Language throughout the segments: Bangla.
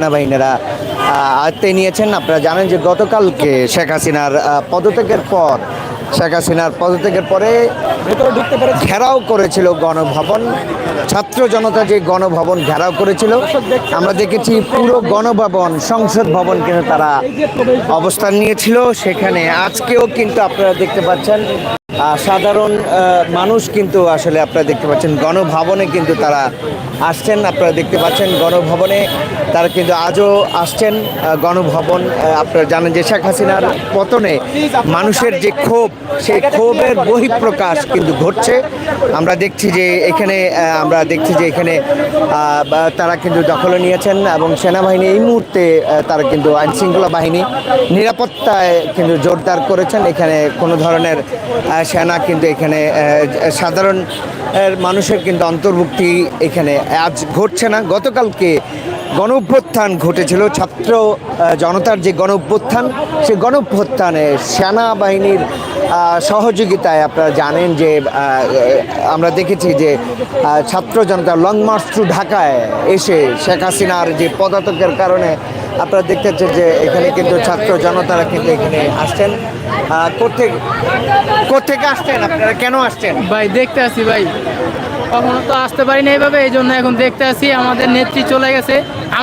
সেনাবাহিনীরা আয়ত্তে নিয়েছেন। আপনারা জানেন যে গতকালকে শেখ হাসিনার পদত্যাগের পর, শেখ হাসিনার পদত্যাগের পরে ভেতরে ঢুকতে পারে ঘেরাও করেছিল গণভবন। ছাত্র জনতা যে গণভবন ঘেরাও করেছিল, আমরা দেখেছি পুরো গণভবন, সংসদ ভবন কিন্তু তারা অবস্থান নিয়েছিল। সেখানে আজকেও কিন্তু আপনারা দেখতে পাচ্ছেন সাধারণ মানুষ কিন্তু আসলে আপনারা দেখতে পাচ্ছেন, গণভবনে কিন্তু তারা আসছেন, আপনারা দেখতে পাচ্ছেন, গণভবনে তারা কিন্তু আজও আসছেন গণভবন আপনারা জানেন যে শেখ হাসিনার পতনে মানুষের যে ক্ষোভ, সেই ক্ষোভের বহিঃপ্রকাশ কিন্তু ঘটছে। আমরা দেখছি যে এখানে আমরা দেখছি যে এখানে তারা কিন্তু দখলে নিয়েছেন এবং সেনাবাহিনী এই মুহূর্তে তারা কিন্তু আইন শৃঙ্খলা বাহিনী নিরাপত্তায় কিন্তু জোরদার করেছেন। এখানে কোনো ধরনের সেনা কিন্তু এখানে সাধারণ মানুষের কিন্তু অন্তর্ভুক্তি এখানে আজ ঘটছে না। গতকালকে গণ অভ্যুত্থান ঘটেছিল। ছাত্র জনতার যে গণ অভ্যুত্থান সেই গণ অভ্যুত্থানে সেনাবাহিনীর সহযোগিতায় আপনারা জানেন যে আমরা দেখেছি যে ছাত্র জনতা লং মার্চ টু ঢাকায় এসে শেখ হাসিনার যে পদত্যাগের কারণে আপনারা দেখতে পাচ্ছেন যে, এখানে কিন্তু ছাত্র জনতারা কিন্তু এখানে আসছেন। কোথেকে কোথেকে আসছেন আপনারা? কেন আসছেন? ভাই দেখতে আসি ভাই। কখনো তো আসতে পারি না এইভাবে এই জন্য এখন দেখতে আসি আমাদের নেত্রী চলে গেছে।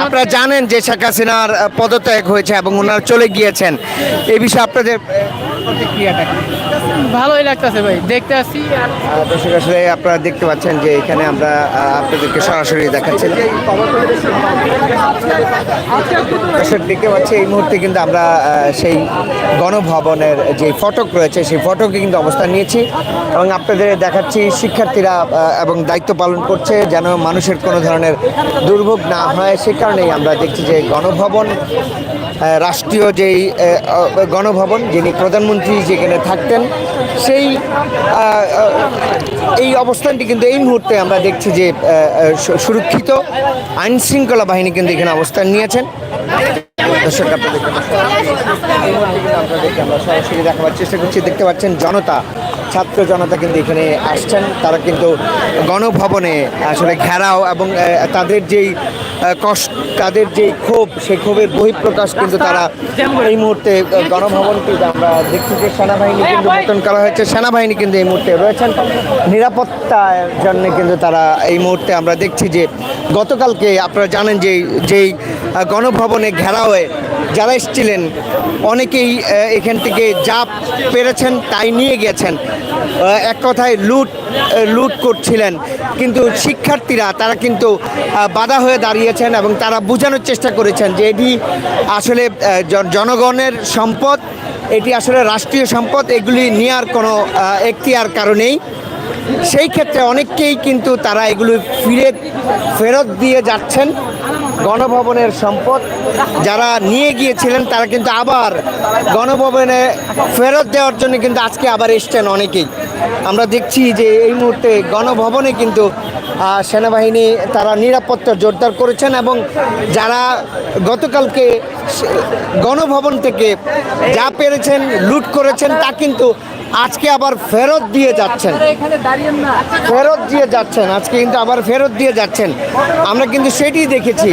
আপনারা জানেন যে শেখ হাসিনার পদত্যাগ হয়েছে এবং ওনারা চলে গিয়েছেন। এই বিষয়ে আপনাদের প্রতিক্রিয়াটা ভালোই লাগতেছে ভাই দেখতে আসি। দর্শক আসলে আপনারা দেখতে পাচ্ছেন যে এখানে আমরা আপনাদেরকে সরাসরি দেখাচ্ছি দর্শক দেখতে পাচ্ছি এই মুহূর্তে কিন্তু আমরা সেই গণভবনের যে ফটক রয়েছে সেই ফটকে কিন্তু অবস্থান নিয়েছি এবং আপনাদের দেখাচ্ছি শিক্ষার্থীরা এবং দায়িত্ব পালন করছে যেন মানুষের কোনো ধরনের দুর্ভোগ না হয়। সে কারণেই আমরা দেখছি যে গণভবন রাষ্ট্রীয় যেই গণভবন যিনি প্রধানমন্ত্রী যেখানে থাকতেন, সেই এই অবস্থানটি কিন্তু এই মুহূর্তে আমরা দেখছি যে সুরক্ষিত আইন শৃঙ্খলা বাহিনী কিন্তু এখানে অবস্থান নিয়েছেন। দর্শক আপনাদেরকে আমরা সরাসরি দেখাবার চেষ্টা করছি। দেখতে পাচ্ছেন জনতা ছাত্র জনতা কিন্তু এখানে আসছেন। তারা কিন্তু গণভবনে আসলে ঘেরাও এবং তাদের যেই কষ্ট, তাদের যেই ক্ষোভ, সেই ক্ষোভের বহিঃপ্রকাশ কিন্তু তারা এই মুহূর্তে গণভবনকে আমরা দেখছি যে সেনাবাহিনী কিন্তু গঠন করা হয়েছে। সেনাবাহিনী কিন্তু এই মুহূর্তে রয়েছেন। নিরাপত্তার জন্য কিন্তু তারা এই মুহূর্তে আমরা দেখছি যে গতকালকে আপনারা জানেন যে, যেই গণভবনে ঘেরাও হয়ে যারা এসেছিলেন, অনেকেই এখান থেকে যা পেরেছেন তাই নিয়ে গেছেন। এক কথায় লুট লুট করছিলেন। কিন্তু শিক্ষার্থীরা, তারা কিন্তু বাধা হয়ে দাঁড়িয়েছেন এবং তারা বোঝানোর চেষ্টা করেছেন যে এটি আসলে জনগণের সম্পদ, এটি আসলে রাষ্ট্রীয় সম্পদ, এগুলি নেওয়ার কোনো এখতিয়ার কারণেই সেই ক্ষেত্রে অনেককেই কিন্তু তারা এগুলো ফিরে, ফেরত দিয়ে যাচ্ছেন। গণভবনের সম্পদ যারা নিয়ে গিয়েছিলেন, তারা কিন্তু আবার গণভবনে ফেরত দেওয়ার জন্য কিন্তু আজকে আবার এসছেন অনেকেই। আমরা দেখছি যে এই মুহূর্তে গণভবনে কিন্তু সেনাবাহিনী তারা নিরাপত্তা জোরদার করেছেন এবং যারা গতকালকে গণভবন থেকে যা পেরেছেন, লুট করেছেন, তা কিন্তু আজকে আবার ফেরত দিয়ে যাচ্ছেন। ফেরত দিয়ে যাচ্ছেন। আজকে কিন্তু আবার ফেরত দিয়ে যাচ্ছেন। আমরা কিন্তু সেটি দেখেছি।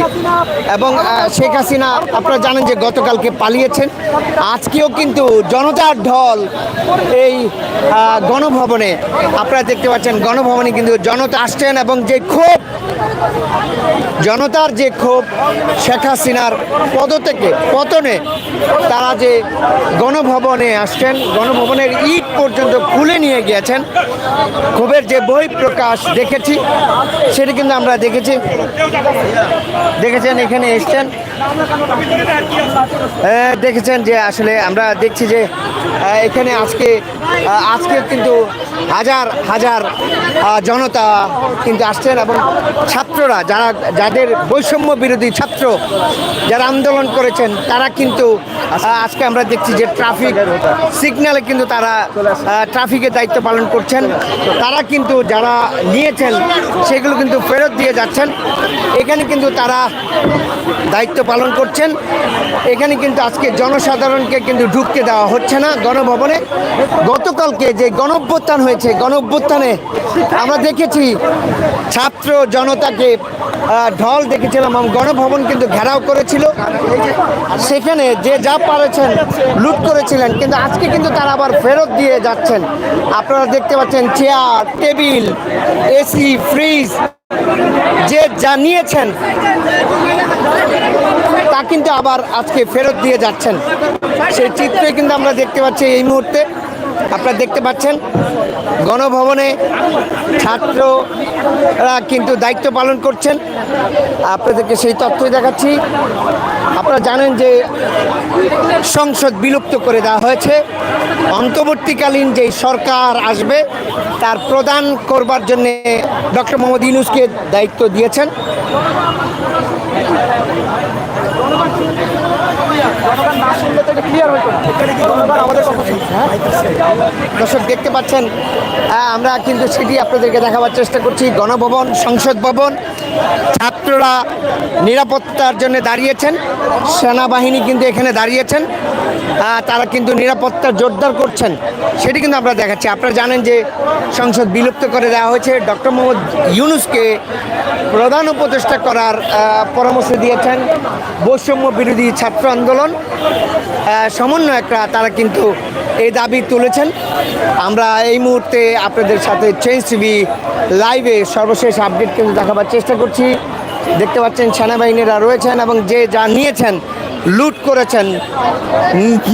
এবং শেখ হাসিনা আপনারা জানেন যে গতকালকে পালিয়েছেন। আজকেও কিন্তু জনতার ঢল এই গণভবনে আপনারা দেখতে পাচ্ছেন গণভবনে কিন্তু জনতা আসছেন এবং যে ক্ষোভ জনতার যে ক্ষোভ শেখ হাসিনার পদ থেকে পতনে তারা যে গণভবনে আসছেন গণভবনের ইট পর্যন্ত খুলে নিয়ে গিয়েছেন। ক্ষোভের যে বই প্রকাশ দেখেছি, সেটা কিন্তু আমরা দেখেছি। দেখেছেন, এখানে এসছেন। দেখেছেন যে আসলে আমরা দেখছি যে এখানে আজকে আজকে কিন্তু হাজার হাজার জনতা কিন্তু আসছেন এবং ছাত্ররা যারা, যাদের বৈষম্য বিরোধী ছাত্র যারা আন্দোলন করেছেন, তারা কিন্তু আজকে আমরা দেখছি যে ট্রাফিক সিগন্যালে কিন্তু তারা ট্রাফিকের দায়িত্ব পালন করছেন। তারা কিন্তু যারা নিয়েছেন, সেগুলো কিন্তু ফেরত দিয়ে যাচ্ছেন। এখানে কিন্তু তারা দায়িত্ব পালন করছেন। এখানে কিন্তু আজকে জনসাধারণকে কিন্তু ঢুকতে দেওয়া হচ্ছে না গণভবনে। গতকালকে যে গণঅভ্যুত্থান হয়েছে, গণঅভ্যুত্থানে আমরা দেখেছি ছাত্র জনতাকে ঢল দেখেছিলাম, এবং গণভবন কিন্তু ঘেরাও করেছিল। সেখানে যে যা পারেছেন, লুট করেছিলেন, কিন্তু আজকে কিন্তু তারা আবার ফেরত দিয়ে যাচ্ছেন। আপনারা দেখতে পাচ্ছেন চেয়ার, টেবিল, এসি, ফ্রিজ, যে জানিয়েছেন তা কিন্তু আবার আজকে ফেরত দিয়ে যাচ্ছেন। সেই চিত্রই কিন্তু আমরা দেখতে পাচ্ছি এই মুহূর্তে। আপনারা দেখতে পাচ্ছেন, গণভবনে ছাত্ররা কিন্তু দায়িত্ব পালন করছেন। আপনাদেরকে সেই তথ্যই দেখাচ্ছি। আপনারা জানেন যে সংসদ বিলুপ্ত করে দেওয়া হয়েছে। অন্তর্বর্তীকালীন যেই সরকার আসবে, তার প্রদান করবার জন্যে ডক্টর মোহাম্মদ ইউনুসকে দায়িত্ব দিয়েছেন। দর্শক, দেখতে পাচ্ছেন আমরা কিন্তু সেটি আপনাদেরকে দেখাবার চেষ্টা করছি। গণভবন, সংসদ ভবন, ছাত্ররা নিরাপত্তার জন্য দাঁড়িয়েছেন। সেনাবাহিনী কিন্তু এখানে দাঁড়িয়েছেন। তারা কিন্তু নিরাপত্তা জোরদার করছেন। সেটি কিন্তু আমরা দেখাচ্ছি। আপনারা জানেন যে সংসদ বিলুপ্ত করে দেওয়া হয়েছে। ডক্টর মোহাম্মদ ইউনুসকে প্রধান উপদেষ্টা করার পরামর্শ দিয়েছেন। বৈষম্য বিরোধী ছাত্র আন্দোলন সমন্বয়করা তারা কিন্তু এই দাবি তুলেছেন। আমরা এই মুহূর্তে আপনাদের সাথে চেঞ্জ টিভি লাইভে সর্বশেষ আপডেট কিন্তু দেখাবার চেষ্টা করছি। দেখতে পাচ্ছেন সেনাবাহিনীরা রয়েছেন এবং যে যা নিয়েছেন, লুট করেছেন,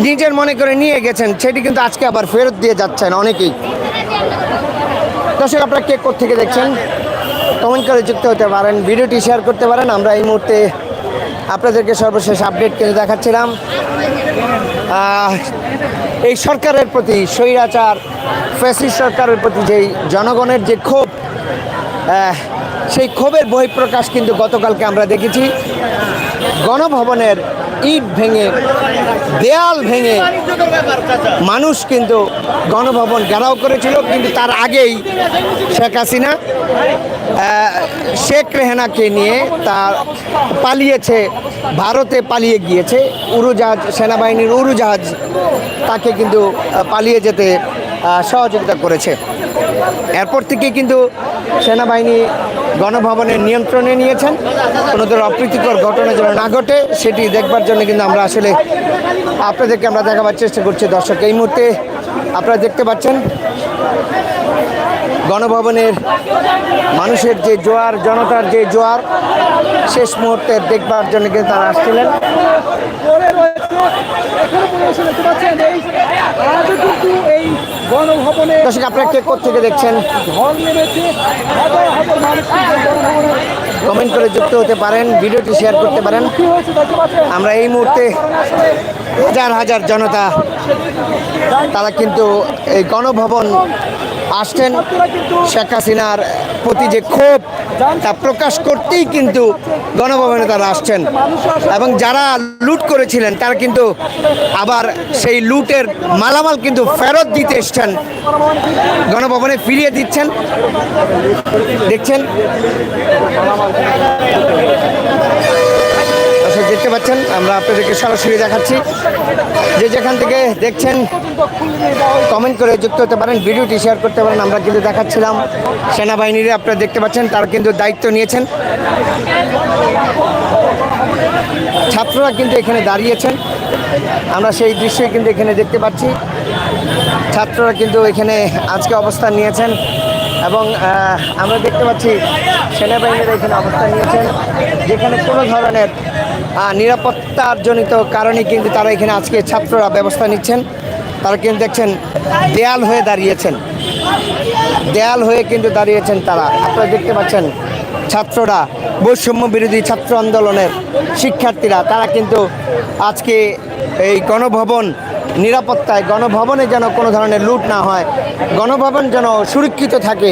নিজের মনে করে নিয়ে গেছেন, সেটি কিন্তু আজকে আবার ফেরত দিয়ে যাচ্ছেন অনেকেই। দর্শক, আপনারা কে থেকে দেখছেন? কমেন্ট করে যুক্ত হতে পারেন, ভিডিওটি শেয়ার করতে পারেন। আমরা এই মুহূর্তে আপনাদেরকে সর্বশেষ আপডেট কিনে দেখাচ্ছিলাম। এই সরকারের প্রতি, স্বৈরাচার ফেসি সরকারের প্রতি যেই জনগণের যে ক্ষোভ সেই ক্ষোভের বহিঃপ্রকাশ কিন্তু গতকালকে আমরা দেখেছি। গণভবনের ইট ভেঙে, দেয়াল ভেঙে মানুষ কিন্তু গণভবন ঘেরাও করেছিল, কিন্তু তার আগেই শেখ হাসিনা শেখ রেহানাকে নিয়ে তার পালিয়েছে, ভারতে পালিয়ে গিয়েছে। উড়োজাহাজ, সেনাবাহিনীর উড়োজাহাজ তাকে কিন্তু পালিয়ে যেতে সহযোগিতা করেছে। এরপর থেকে কিন্তু সেনাবাহিনী গণভবনের নিয়ন্ত্রণে নিয়েছেন। কোনো ধরনের অপ্রীতিকর ঘটনা যেন না ঘটে, সেটি দেখবার জন্য কিন্তু আমরা আসলে আপনাদেরকে আমরা দেখাবার চেষ্টা করছি। দর্শক, এই মুহূর্তে আপনারা দেখতে পাচ্ছেন, গণভবনের মানুষের যে জোয়ার, জনতার যে জোয়ার, শেষ মুহূর্তে দেখবার জন্য কিন্তু তারা আসছিলেন। দর্শক, আপনারা কে থেকে দেখছেন? ঢল কমেন্ট করে যুক্ত হতে পারেন, ভিডিওটি শেয়ার করতে পারেন। আমরা এই মুহূর্তে হাজার হাজার জনতা, তারা কিন্তু এই গণভবন আসছেন শেখ হাসিনার প্রতি যে ক্ষোভ, তা প্রকাশ করতেই কিন্তু গণভবনে তারা আসছেন। এবং যারা লুট করেছিলেন, তারা কিন্তু আবার সেই লুটের মালামাল কিন্তু ফেরত দিতে এসছেন। গণভবনে ফিরিয়ে দিচ্ছেন। দেখছেন? দর্শক দেখতে পাচ্ছেন, আমরা আপনাদেরকে সরাসরি দেখাচ্ছি। যে যেখান থেকে দেখছেন কমেন্ট করে যুক্ত হতে পারেন, ভিডিওটি শেয়ার করতে পারেন, আমরা কিন্তু দেখাচ্ছিলাম। সেনাবাহিনীর আপনারা দেখতে পাচ্ছেন, তারা কিন্তু দায়িত্ব নিয়েছেন। ছাত্ররা কিন্তু এখানে দাঁড়িয়েছেন। আমরা সেই দৃশ্যই কিন্তু এখানে দেখতে পাচ্ছি। ছাত্ররা কিন্তু এখানে আজকে অবস্থান নিয়েছেন এবং আমরা দেখতে পাচ্ছি, সেনাবাহিনীরা এখানে অবস্থান নিয়েছেন। যেখানে কোনো ধরনের আহ, নিরাপত্তার জনিত কারণে কিন্তু তারা এখানে আজকে ছাত্ররা ব্যবস্থা নিচ্ছেন। তারা কিন্তু দেখছেন দেয়াল হয়ে দাঁড়িয়েছেন। দেয়াল হয়ে কিন্তু দাঁড়িয়েছেন তারা। আপনারা দেখতে পাচ্ছেন ছাত্ররা বৈষম্য বিরোধী ছাত্র আন্দোলনের শিক্ষার্থীরা তারা কিন্তু আজকে এই গণভবন নিরাপত্তায় গণভবনে যেন কোনো ধরনের লুট না হয় গণভবন যেন সুরক্ষিত থাকে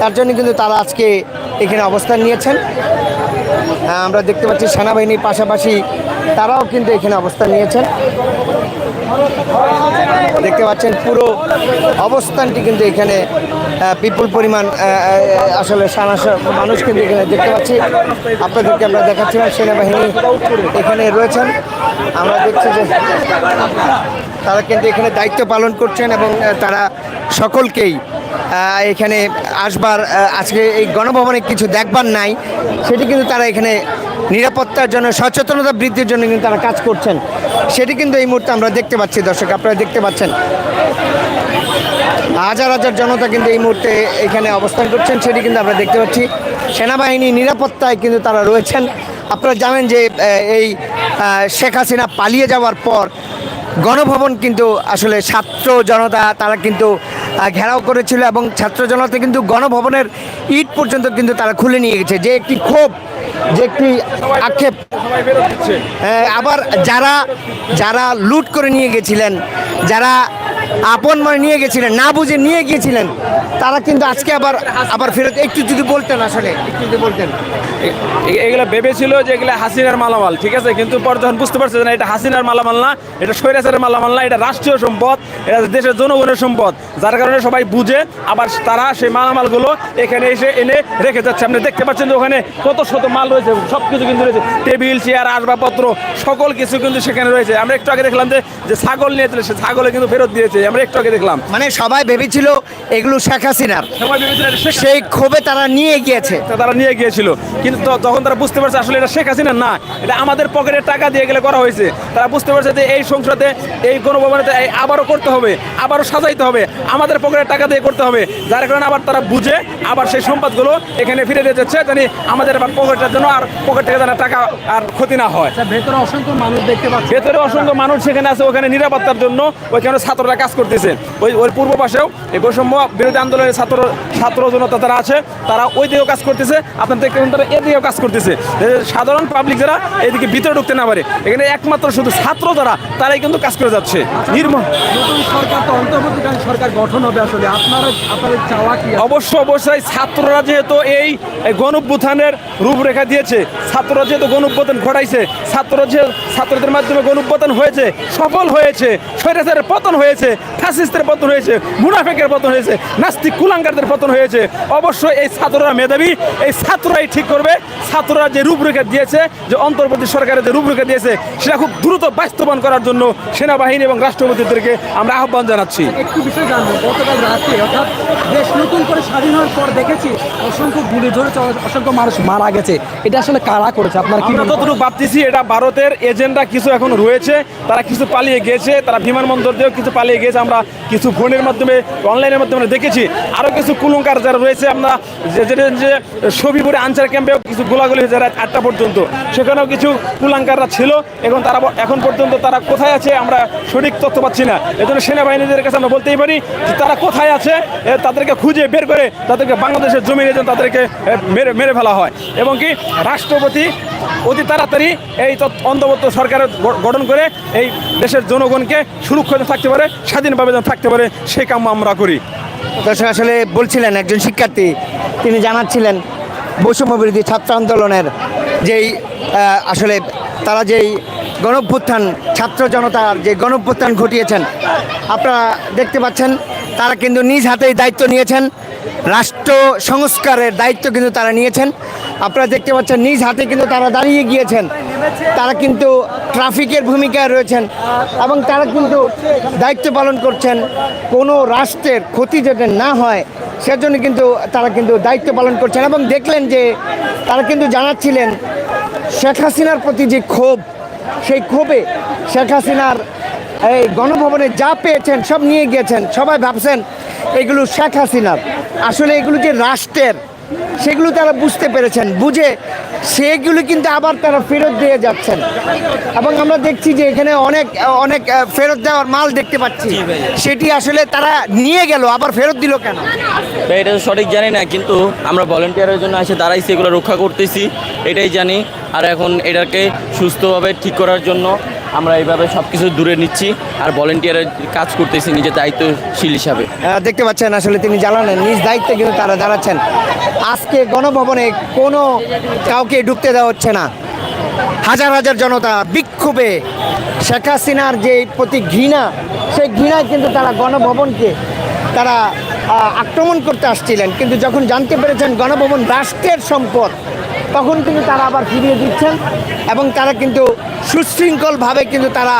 তার জন্য কিন্তু তারা আজকে এখানে অবস্থান নিয়েছেন। আমরা দেখতে পাচ্ছি সেনাবাহিনীর পাশাপাশি তারাও কিন্তু এখানে অবস্থান নিয়েছেন। দেখতে পাচ্ছেন পুরো অবস্থানটি কিন্তু এখানে বিপুল পরিমাণ আসলে মানুষ কিন্তু এখানে দেখতে পাচ্ছি। আপনাদেরকে আমরা দেখাচ্ছিলাম সেনাবাহিনী এখানে রয়েছেন। আমরা দেখছি যে তারা কিন্তু এখানে দায়িত্ব পালন করছেন এবং তারা সকলকেই এখানে আসবার আজকে এই গণভবনে কিছু দেখবার নাই। সেটি কিন্তু তারা এখানে নিরাপত্তার জন্য, সচেতনতা বৃদ্ধির জন্য কিন্তু তারা কাজ করছেন। সেটি কিন্তু এই মুহূর্তে আমরা দেখতে পাচ্ছি, দর্শক, আপনারা দেখতে পাচ্ছেন। হাজার হাজার জনতা কিন্তু এই মুহূর্তে এখানে অবস্থান করছেন, সেটি কিন্তু আমরা দেখতে পাচ্ছি। সেনাবাহিনী নিরাপত্তায় কিন্তু তারা রয়েছেন। আপনারা জানেন যে এই শেখ হাসিনা পালিয়ে যাওয়ার পর গণভবন কিন্তু আসলে ছাত্র জনতা, তারা কিন্তু ঘেরাও করেছিল এবং ছাত্র জনতা কিন্তু গণভবনের ইট পর্যন্ত কিন্তু তারা খুলে নিয়ে গেছে। যে একটি ক্ষোভ, যে একটি আক্ষেপ আবার যারা যারা লুট করে নিয়ে গেছিলেন, যারা আপন মনে নিয়ে গেছিলেন, না বুঝে নিয়ে গিয়েছিলেন, তারা কিন্তু আজকে আবার আবার ফেরত, একটু যদি বলতেন আসলে, একটু যদি বলতেন। এগুলা ভেবেছিল যে এগুলা হাসিনার মালামাল, ঠিক আছে? কিন্তু পরে যখন বুঝতে পারছে না, এটা হাসিনার মালামাল না, এটা স্বৈরাচারের মালামাল না, এটা রাষ্ট্রীয় সম্পদ, এটা দেশের জনগণের সম্পদ, যার কারণে সবাই বুঝে আবার তারা সেই মালামালগুলো এখানে এসে এনে রেখে যাচ্ছে। আপনি দেখতে পাচ্ছেন যে ওখানে কত শত মাল রয়েছে সব কিছু কিন্তু রয়েছে। টেবিল, চেয়ার, আসবাবপত্র, সকল কিছু কিন্তু সেখানে রয়েছে। আমরা একটু আগে দেখলাম যে ছাগল নিয়েছিল সে ছাগলে কিন্তু ফেরত দিয়েছে। আমরা একটু আগে দেখলাম। মানে সবাই ভেবেছিল এগুলো শেখ হাসিনার। সবাই ভেবেছিল এটা শেখ সেই ক্ষোভে তারা নিয়ে গিয়েছে। তা তারা নিয়ে গিয়েছিল। কিন্তু তো- তখন তারা বুঝতে পারছে আসলে এটা শেখ হাসিনা না এটা আমাদের পকেটের টাকা দিয়ে গেলে করা হয়েছে। তারা বুঝতে পারছে যে এই সংসদে এই গণভবনে এই আবারও করতে হবে আবারও সাজাইতে হবে আমাদের পকেটের টাকা দিয়ে করতে হবে। যার কারণে আবার তারা বুঝে আবার সেই সম্পদগুলো এখানে ফিরে দিয়ে যাচ্ছে জানি আমাদের আবার পকেটের জন্য আর পকেট থেকে যেন টাকা আর ক্ষতি না হয়। আচ্ছা, ভেতরে অসংখ্য মানুষ দেখতে পাচ্ছি। ভেতরে অসংখ্য মানুষ সেখানে আছে ওখানে নিরাপত্তার জন্য ওইখানে ছাত্ররা কাজ করতেছে। ওই ওই পূর্ব পাশেও এই বৈষম্য বিরোধী আন্দোলনের ছাত্র ছাত্র জনতা তারা আছে তারা ওই দিকেও কাজ করতেছে আপনার দেখতে পাবেন তারা এদিকেও কাজ করতেছে। সাধারণ পাবলিক যারা এদিকে ভিতরে ঢুকতে না পারে এখানে একমাত্র শুধু ছাত্র যারা তারাই কিন্তু কাজ করে যাচ্ছে। নির্মল। নতুন সরকার তো অন্তর্বর্তীকালীন সরকার গঠন হবে আসলে। আপনারা আপনাদের চাওয়া কি? অবশ্য অবশ্যই ছাত্ররা যেহেতু এই এই গণভ্যুত্থানের রূপরেখা দিয়েছে ছাত্ররা যেহেতু গণভ্যুত্থান ঘটাইছে ছাত্র যে ছাত্রদের মাধ্যমে গণভ্যুত্থান হয়েছে সফল হয়েছে স্বৈরাচারের পতন হয়েছে ফ্যাসিস্টের পতন হয়েছে মুনাফেকের পতন হয়েছে নাস্তিক কুলাঙ্গারদের পতন হয়েছে। অবশ্যই এই ছাত্ররা মেধাবী এই ছাত্ররাই ঠিক করবে। ছাত্ররা যে রূপরেখা দিয়েছে যে অন্তর্বর্তী সরকারের যে রূপরেখা দিয়েছে সেটা খুব দ্রুত বাস্তবায়ন করার জন্য সেনাবাহিনী এবং রাষ্ট্রপতিদেরকে আমরা আহ্বান জানাচ্ছি। একটু বিষয় জানব গতকাল রাতে অর্থাৎ দেশ নতুন করে স্বাধীন হওয়ার পর দেখেছি অসংখ্য গুলি ধরেছে অসংখ্য মানুষ মারা গেছে। এটা আসলে কারা করেছে? আপনার কি? যতটুকু ভাবতেছি এটা ভারতের এজেন্ডা কিছু এখন রয়েছে তারা কিছু পালিয়ে গেছে তারা বিমানবন্দর দিয়েও কিছু পালিয়ে গিয়েছে, আমরা কিছু ফোনের মাধ্যমে, অনলাইনের মাধ্যমে দেখেছি। আরও কিছু কুলঙ্কার যারা রয়েছে, আমরা যে যে সবিপুরে আনসার ক্যাম্পেও কিছু গোলাগুলি হয়েছে রাত আটটা পর্যন্ত। সেখানেও কিছু কুলাঙ্কাররা ছিল, এখন তারা এখন পর্যন্ত তারা কোথায় আছে, আমরা সঠিক তথ্য পাচ্ছি না। এজন্য সেনাবাহিনীদের কাছে আমরা বলতেই পারি যে তারা কোথায় আছে তাদেরকে খুঁজে বের করে তাদেরকে বাংলাদেশের জমিনে যেন তাদেরকে মেরে মেরে ফেলা হয়। এবং কি রাষ্ট্রপতি অতি তাড়াতাড়ি এই অন্তর্বর্তী সরকার গঠন করে এই দেশের জনগণকে সুরক্ষিত থাকতে পারে। স্বাধীনভাবে যেন থাকতে পারে সেই কাম আমরা করি। দর্শক, আসলে বলছিলেন একজন শিক্ষার্থী, তিনি জানাচ্ছিলেন বৈষম্য বিরোধী ছাত্র আন্দোলনের যেই আসলে তারা যেই গণভ্যুত্থান, ছাত্র জনতার যে গণভ্যুত্থান ঘটিয়েছেন, আপনারা দেখতে পাচ্ছেন, তারা কিন্তু নিজ হাতেই দায়িত্ব নিয়েছেন। রাষ্ট্র সংস্কারের দায়িত্ব কিন্তু তারা নিয়েছেন। আপনারা দেখতে পাচ্ছেন, নিজ হাতে কিন্তু তারা দাঁড়িয়ে গিয়েছেন। তারা কিন্তু ট্রাফিকের ভূমিকায় রয়েছেন এবং তারা কিন্তু দায়িত্ব পালন করছেন। কোনো রাষ্ট্রের ক্ষতি যাতে না হয়, সেজন্য কিন্তু তারা কিন্তু দায়িত্ব পালন করছেন এবং দেখলেন যে তারা কিন্তু জানাচ্ছিলেন, শেখ হাসিনার প্রতি যে ক্ষোভ, সেই ক্ষোভে শেখ হাসিনার এই গণভবনে যা পেয়েছেন সব নিয়ে গিয়েছেন সবাই ভাবছেন এগুলো শেখ হাসিনার। আসলে এগুলো যে রাষ্ট্রের সেগুলো তারা বুঝতে পেরেছেন বুঝে সেগুলো কিন্তু আবার তারা ফেরত দিয়ে যাচ্ছেন। এবং আমরা দেখছি যে এখানে অনেক অনেক ফেরত দেওয়ার মাল দেখতে পাচ্ছি। সেটি আসলে তারা নিয়ে গেল আবার ফেরত দিল কেন? এটা তো সঠিক জানি না কিন্তু আমরা ভলেন্টিয়ারের জন্য আসে দাঁড়াইছি সেগুলো রক্ষা করতেছি এটাই জানি। আর এখন এটাকে সুস্থভাবে ঠিক করার জন্য আমরা এইভাবে সব কিছু দূরে নিচ্ছি আর ভলেন্টিয়ারের কাজ করতেছি নিজের দায়িত্বশীল হিসাবে। দেখতে পাচ্ছেন, আসলে তিনি জানালেন নিজ দায়িত্বে কিন্তু তারা দাঁড়াচ্ছেন। আজকে গণভবনে কোনো কাউকে ঢুকতে দেওয়া হচ্ছে না। হাজার হাজার জনতা বিক্ষোভে। শেখ হাসিনার যে প্রতি ঘৃণা, সেই ঘৃণায় কিন্তু তারা গণভবনকে তারা আক্রমণ করতে আসছিলেন। কিন্তু যখন জানতে পেরেছেন গণভবন রাষ্ট্রের সম্পদ, তখন কিন্তু তারা আবার ফিরিয়ে দিচ্ছেন এবং তারা কিন্তু সুশৃঙ্খলভাবে কিন্তু তারা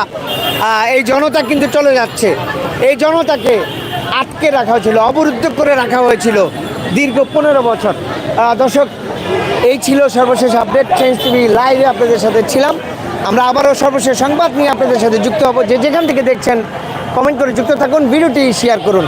এই জনতা কিন্তু চলে যাচ্ছে। এই জনতাকে আটকে রাখা হয়েছিল, অবরুদ্ধ করে রাখা হয়েছিল দীর্ঘ পনেরো বছর। দর্শক, এই ছিল সর্বশেষ আপডেট। চেঞ্জ টিভি লাইভে আপনাদের সাথে ছিলাম। আমরা আবারও সর্বশেষ সংবাদ নিয়ে আপনাদের সাথে যুক্ত হব। যে যেখান থেকে দেখছেন কমেন্ট করে যুক্ত থাকুন, ভিডিওটি শেয়ার করুন।